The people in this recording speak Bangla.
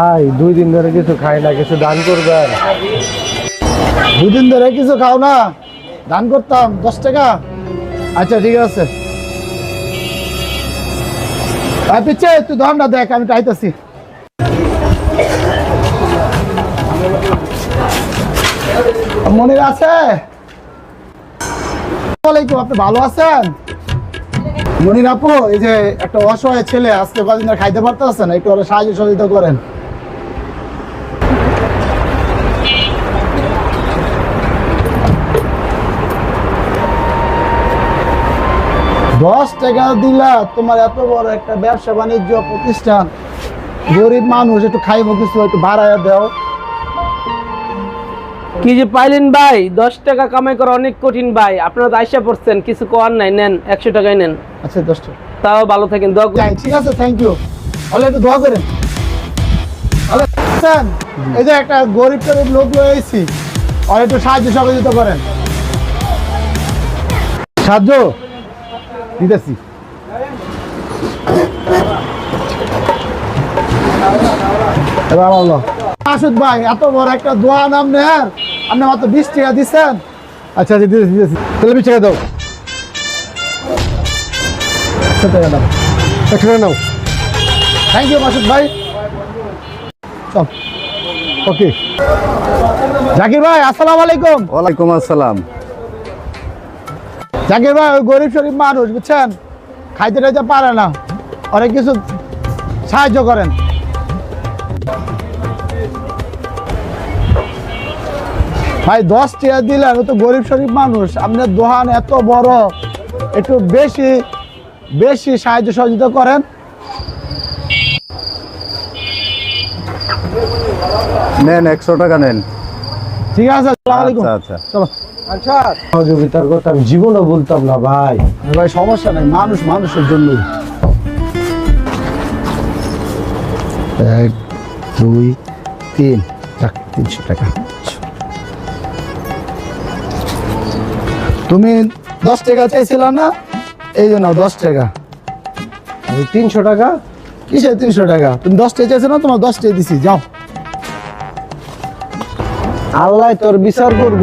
ভাই দুই দিন ধরে কিছু খাই না, কিছু দান করবেন দুদিন ধরে কিছু খাও না, দান করতাম, দশ টাকা। আচ্ছা ঠিক আছে। তুই দেখ, আমি চাইতেছি। মনির আছে? আপনি ভালো আছেন? মনির আপু, এই যে একটা অসহায় ছেলে, আজকে কদিন খাইতে পারতেছে না, একটু সাহায্য সহযোগিতা করেন। দশ টাকা দিলা তোমার এত বড় একটা ব্যবসা বাণিজ্য প্রতিষ্ঠান। গরিব মানুষ একটু খাইবো কিছু একটু ভাড়ায় দাও। কি যে পাইলেন ভাই? দশ টাকা কামাই করা অনেক কঠিন ভাই। আপনারা তো আইসা পড়ছেন কিছু করার নাই নেন একশো টাকায় নেন। আচ্ছা দশ টাকা। তাও ভালো থাকেন দোয়া করি। যাই ঠিক আছে থ্যাংক ইউ তাহলে একটু দোয়া করেন। এই যে একটা গরিব টরিব লোক রয়েছি আর একটু সাহায্য সহযোগিতা করেন। সাহায্য? দিতেছি। আসুদ ভাই এত বড় একটা দোয়া নাম নেন আপনি মাত্র বিশ টাকা দিচ্ছেন। আচ্ছা আচ্ছা দিতেছি দিতেছি। তাহলে বিশ টাকা দাও। একশো টাকা দাও। একশো টাকা নাও। থ্যাংক ইউ মাসুদ ভাই। চল। ওকে। জাকির ভাই আসসালামু আলাইকুম। ওয়ালাইকুম আসসালাম। জাকির ভাই, ওই গরিব শরীফ মানুষ, বুঝছেন? খাইতে টাইতে পারে না। অনেক কিছু সাহায্য করেন। ভাই, দশ টাকা দিলেন তো গরিব শরীফ মানুষ। আপনার দোকান এত বড়, একটু বেশি বেশি সাহায্য সহযোগিতা করেন। নেন, একশো টাকা নেন। ঠিক আছে আসসালামু আলাইকুম। আচ্ছা। আচ্ছা চলো সহযোগিতার কথা আমি জীবনও বলতাম না ভাই। ভাই সমস্যা নাই মানুষ মানুষের জন্য এক দুই তিন। তিনশো টাকা। তুমি দশ টাকা চাইছিল না? এই জন্য দশ টাকা। তিনশো টাকা। কিসের তিনশো টাকা? তুমি দশ টাকা চাইছো না তোমার দশ টাকা দিছি যাও। আল্লাহ তোর বিচার করব।